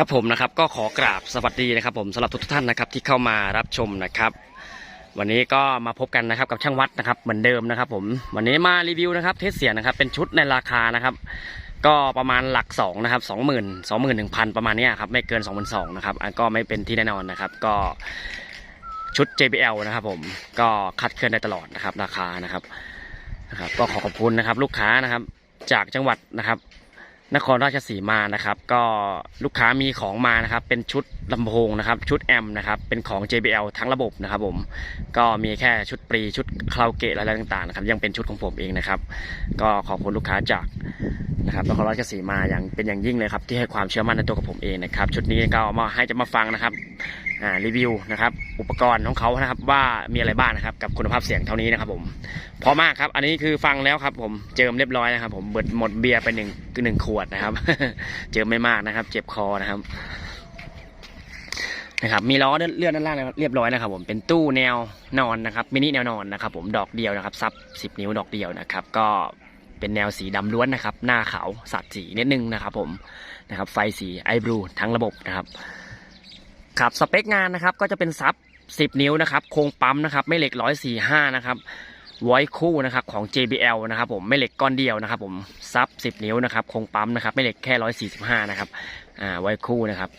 ครับผมนะครับก็ขอกราบสวัสดีนะครับผมสำหรับทุกท่านนะครับที่เข้ามารับชมนะครับ วันนี้ก็มาพบกันนะครับกับช่างวัดนะครับเหมือนเดิมนะครับ ผมวันนี้มารีวิวนะครับเทสเสียงนะครับเป็นชุดในราคานะครับ ก็ประมาณหลักสองนะครับสองหมื่นสองหมื่นหนึ่งพันประมาณนี้ครับไม่เกินสองหมื่นสองนะครับอันก็ไม่เป็นที่แน่นอนนะครับ ก็ชุด JBL นะครับ ผมก็คัดเคลื่อนได้ตลอดนะครับ ราคานะครับนะครับ ก็ขอขอบคุณนะครับลูกค้านะครับจากจังหวัดนะครับ นครราชสีมานะครับ ก็ลูกค้ามีของมานะครับ เป็นชุดลำโพงนะครับ ชุดแอมนะครับเป็นของ JBL ทั้งระบบนะครับผมก็มีแค่ชุดปรีชุดคาราโอเกะอะไรต่างๆนะครับยังเป็นชุดของผมเองนะครับ ก็ขอบคุณลูกค้าจากนะครับนครราชสีมาอย่างเป็นอย่างยิ่งเลยครับ ที่ให้ความเชื่อมั่นในตัวกับผมเองนะครับ ชุดนี้ก็เอามาให้จะมาฟังนะครับรีวิวนะครับ อุปกรณ์ของเขานะครับ ว่ามีอะไรบ้างนะครับ กับคุณภาพเสียงเท่านี้นะครับผมพอมากครับ อันนี้คือฟังแล้วครับ ผมเจิมเรียบร้อยนะครับ ผมเบิดหมดเบียร์ไปหนึ่งหนึ่งขวดนะครับ เจิมไม่มากนะครับ เจ็บคอนะครับ นะครับ มีล้อเลื่อนด้านล่างเรียบร้อยนะครับ ผมเป็นตู้แนวนอนนะครับมินิแนวนอนนะครับ ผมดอกเดียวนะครับซับสิบนิ้วดอกเดียวนะครับ ก็เป็นแนวสีดำล้วนนะครับ หน้าขาวสัดสีนิดนึงนะครับ ผมนะครับ ไฟสีไอบลูทั้งระบบนะครับครับสเปคงานนะครับ ก็จะเป็นซับ10นิ้วนะครับโครงปั๊มนะครับ ไม่เหล็ก145นะครับ ไว้คู่นะครับของ JBL นะครับผมไม่เหล็กก้อนเดียวนะครับ ผมซับ 10 นิ้วนะครับคงปั๊มนะครับไม่เหล็กแค่ 145 นะครับอ่าไว้คู่นะครับ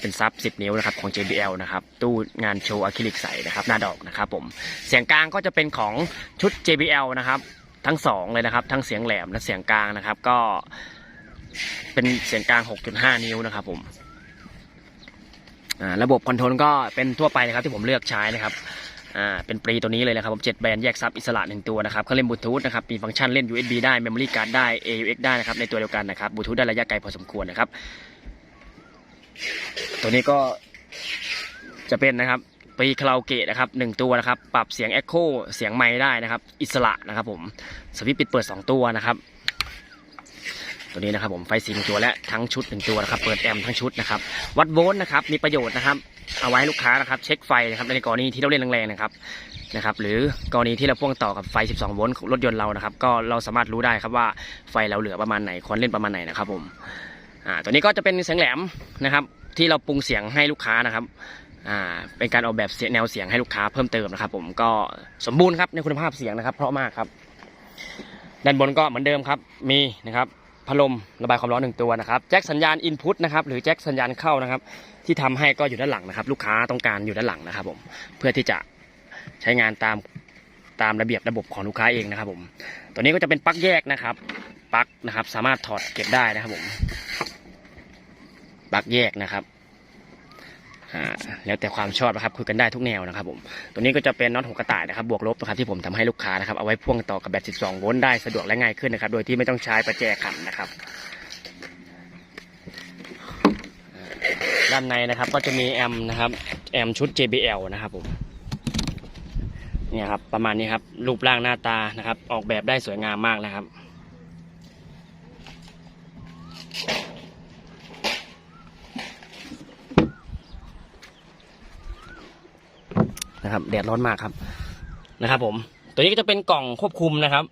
เป็นซับ 10 นิ้วนะครับของ JBL นะครับตู้งานโชว์อะคริลิกใสนะครับหน้าดอกนะครับผมเสียงกลางก็จะเป็นของชุด JBL นะครับทั้งสองเลยนะครับ ทั้งเสียงแหลมและเสียงกลางนะครับก็เป็นเสียงกลาง 6.5 นิ้วนะครับผมอ่าระบบคอนโทรลก็เป็นทั่วไปนะครับที่ผมเลือกใช้นะครับ อ่าเป็นปรีตัวนี้เลยนะครับผมเจ็ดแบนแยกซับอิสระหนึ่งตัวนะครับเขาเล่นบลูทูธนะครับมีฟังก์ชันเล่น USB ได้ Memory Card ได้ AUX ได้นะครับในตัวเดียวกันนะครับบลูทูธได้ระยะไกลพอสมควรนะครับ ตัวนี้ก็จะเป็นนะครับปรีคาราโอเกะนะครับหนึ่งตัวนะครับ ปรับเสียง Echo เสียงไมค์ได้นะครับ อิสระนะครับผมสวิตช์ปิดเปิดสองตัวนะครับ ตัวนี้นะครับผมไฟสีหนึ่งตัวและทั้งชุดหนึ่งตัวนะครับเปิดแอมป์ทั้งชุดนะครับวัดโวลต์นะครับมีประโยชน์นะครับ เอาไว้ให้ลูกค้านะครับ เช็คไฟนะครับในกรณีที่เราเล่นแรงๆนะครับนะครับ หรือกรณีที่เราพ่วงต่อกับไฟ 12 โวลต์ของรถยนต์เรานะครับ ก็เราสามารถรู้ได้ครับว่าไฟเราเหลือประมาณไหนควรเล่นประมาณไหนนะครับผมอ่าตัวนี้ก็จะเป็นเสียงแหลมนะครับ ที่เราปรุงเสียงให้ลูกค้านะครับอ่าเป็นการออกแบบเสียงแนวเสียงให้ลูกค้าเพิ่มเติมนะครับ ผมก็สมบูรณ์ครับในคุณภาพเสียงนะครับ เพราะมากครับด้านบนก็เหมือนเดิมครับมีนะครับ พัดลมระบายความร้อนหนึ่งตัวนะครับแจ็คสัญญาณอินพุตนะครับหรือแจ็คสัญญาณเข้านะครับ ที่ทำให้ก็อยู่ด้านหลังนะครับ ลูกค้าต้องการอยู่ด้านหลังนะครับผมเพื่อที่จะใช้งานตามตามระเบียบระบบของลูกค้าเองนะครับผมตัวนี้ก็จะเป็นปลั๊กแยกนะครับปลั๊กนะครับ สามารถถอดเก็บได้นะครับผมปลั๊กแยกนะครับ อ่าแล้วแต่ความชอบนะครับคุยกันได้ทุกแนวนะครับผมตัวนี้ก็จะเป็นน็อตหัวกระต่ายนะครับบวกลบนะครับที่ผมทำให้ลูกค้านะครับเอาไว้พ่วงต่อกับแบต 12 โวลต์ได้สะดวกและง่ายขึ้นนะครับ โดยที่ไม่ต้องใช้ประแจขันนะครับด้านในนะครับก็จะมีแอมนะครับแอมชุด JBL นะครับผมเนี่ยครับประมาณนี้ครับรูปร่างหน้าตานะครับ ออกแบบได้สวยงามมากนะครับ นะครับ แดดร้อนมากครับนะครับ ผม ตัวนี้ก็จะเป็นกล่องควบคุมนะครับ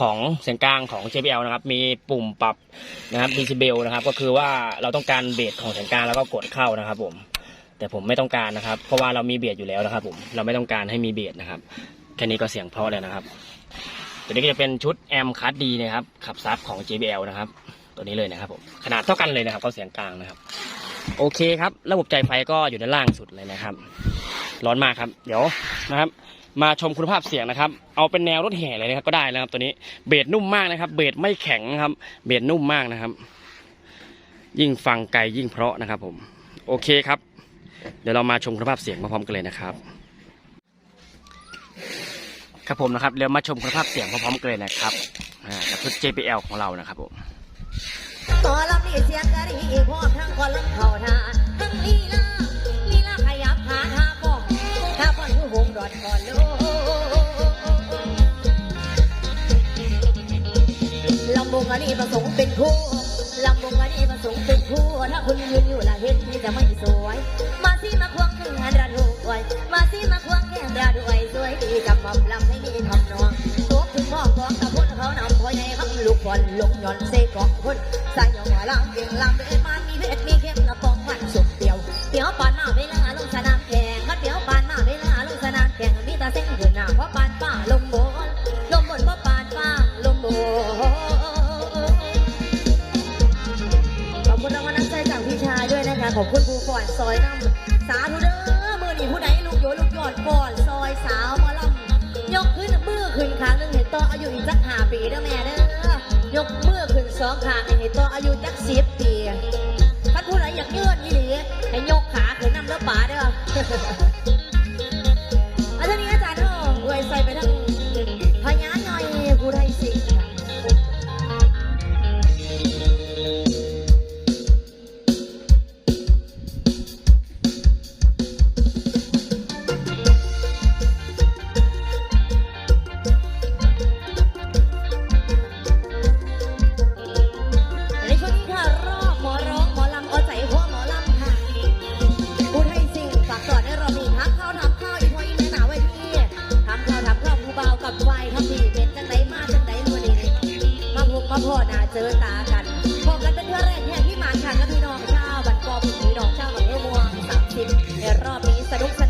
ของเสียงกลางของ JBL นะครับ มีปุ่มปรับนะครับดีซิเบลนะครับ ก็คือว่าเราต้องการเบสของเสียงกลางแล้วก็กดเข้านะครับ ผม แต่ผมไม่ต้องการนะครับ เพราะว่าเรามีเบสอยู่แล้วนะครับ ผมเราไม่ต้องการให้มีเบสนะครับแค่นี้ก็เสียงเพราะแล้วนะครับ ตัวนี้ก็จะเป็นชุดแอมคัสดีนะครับขับซับของ JBL นะครับ ตัวนี้เลยนะครับ ผมขนาดเท่ากันเลยนะครับก็เสียงกลางนะครับ โอเคครับ ระบบจ่ายไฟก็อยู่ด้านล่างสุดเลยนะครับ ร้อนมากครับ เดี๋ยวนะครับ มาชมคุณภาพเสียงนะครับ เอาเป็นแนวรถแห่เลยนะครับก็ได้นะครับ ตัวนี้เบสนุ่มมากนะครับ เบสไม่แข็งนะครับ เบสนุ่มมากนะครับ ยิ่งฟังไกลยิ่งเพราะนะครับ ผม โอเคครับ เดี๋ยวเรามาชมคุณภาพเสียงมาพร้อมกันเลยนะครับครับผมนะครับเดี๋ยวมาชมคุณภาพเสียงพร้อมๆกันเลยนะครับอ่ากับชุด JBL ของเรานะครับผมหมอลำนี่เสียงกะดีพร้อมทั้งคนลำเข่าทาทั้งลีลา ลำวงอันนี้ประสงค์เป็นคู่ลำวงอันนี้ประสงค์เป็นคู่ถ้าคุณยืนอยู่ละเห็นที่จะไม่สวย มาสิมาควงแข่งงานระดูไว้มาสิมาควงแข่งระดูไว้สวยดีกับม่อมลำให้มีทำนองตัวถึงพ่อของตะพุนเขานำพ่อใหญ่คำลูกบอลลงหย่อนเซกองคนใส่ยองหัวลำเก่งลำเป็นมันมีเพชรมีเข้มละปอ อยสาวหมอลำยกขึ้นมือขึ้นขางหนึงเห็นต่ออายุอีกจักห้าปีเด้อแม่เด้อยกมือขึ้นสองขางเห็นต่ออายุจักสิบปีถ้าผู้ใดอยากเยื่อนยี่หลีให้ยกขาขึ้นนำเด้อป๋าเด้อ หน้าเจอตากันพบกันเป็นเพื่อแรกแห่งที่มาค่ะกับพี่น้องชาวบันกอผู้พี่น้องชาวบันเออม่วงสามสิบในรอบนี้สนุกสนาน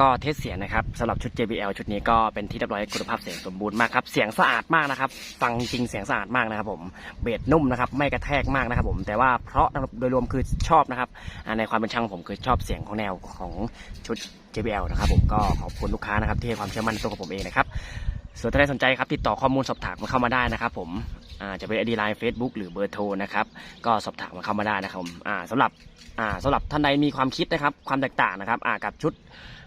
ก็เทสเสียงนะครับสำหรับชุด JBL ชุดนี้ก็เป็นที่เรียบร้อยคุณภาพเสียงสมบูรณ์มากครับเสียงสะอาดมากนะครับฟังจริงเสียงสะอาดมากนะครับผมเบสนุ่มนะครับไม่กระแทกมากนะครับผมแต่ว่าเพราะโดยรวมคือชอบนะครับในความเป็นช่างผมคือชอบเสียงของแนวของชุด JBL นะครับผมก็ขอบคุณลูกค้านะครับที่ให้ความเชื่อมั่นในตัวผมเองนะครับส่วนถ้าใครสนใจครับติดต่อข้อมูลสอบถามมาเข้ามาได้นะครับผมอาจะเป็นไอดีไลน์เฟซบุ๊กหรือเบอร์โทรนะครับก็สอบถามมาเข้ามาได้นะครับผมสำหรับสำหรับท่านใดมีความคิดนะครับความแตกต่างนะครับกับชุด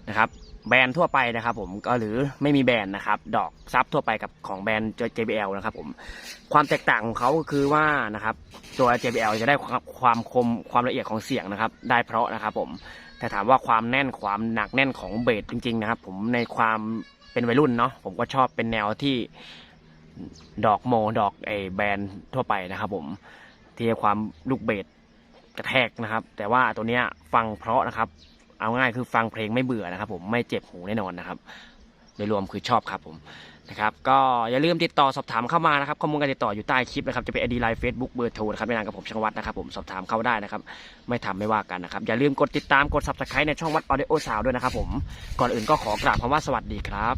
นะครับแบรนด์ทั่วไปนะครับผมก็หรือไม่มีแบรนด์นะครับ ดอกซับทั่วไปกับของแบรนด์ JBL นะครับผมความแตกต่างของเขาก็คือว่านะครับตัว JBL จะได้ความคมความละเอียดของเสียงนะครับ ได้เพราะนะครับผมแต่ถามว่าความแน่นความหนักแน่นของเบสจริง ๆ นะครับ ผมในความเป็นวัยรุ่นเนาะผมก็ชอบเป็นแนวที่ดอกโมดอกไอแบรนด์ทั่วไปนะครับผมที่ความลูกเบสกระแทกนะครับ แต่ว่าตัวเนี้ยฟังเพราะนะครับ เอาง่ายคือฟังเพลงไม่เบื่อนะครับ ผมไม่เจ็บหูแน่นอนนะครับ โดยรวมคือชอบครับผมนะครับก็อย่าลืมติดต่อสอบถามเข้ามานะครับข้อมูลการติดต่ออยู่ใต้คลิปนะครับจะเป็นไอดีไลน์เฟซบุ๊กเบอร์โทรนะครับไม่นานกับผมชังวัฒนะครับผมสอบถามเข้าได้นะครับ ไม่ทำไม่ว่ากันนะครับ อย่าลืมกดติดตามกด subscribe ในช่องวัดออเดโอสาวด้วยนะครับผมก่อนอื่นก็ขอกราบคำว่าสวัสดีครับ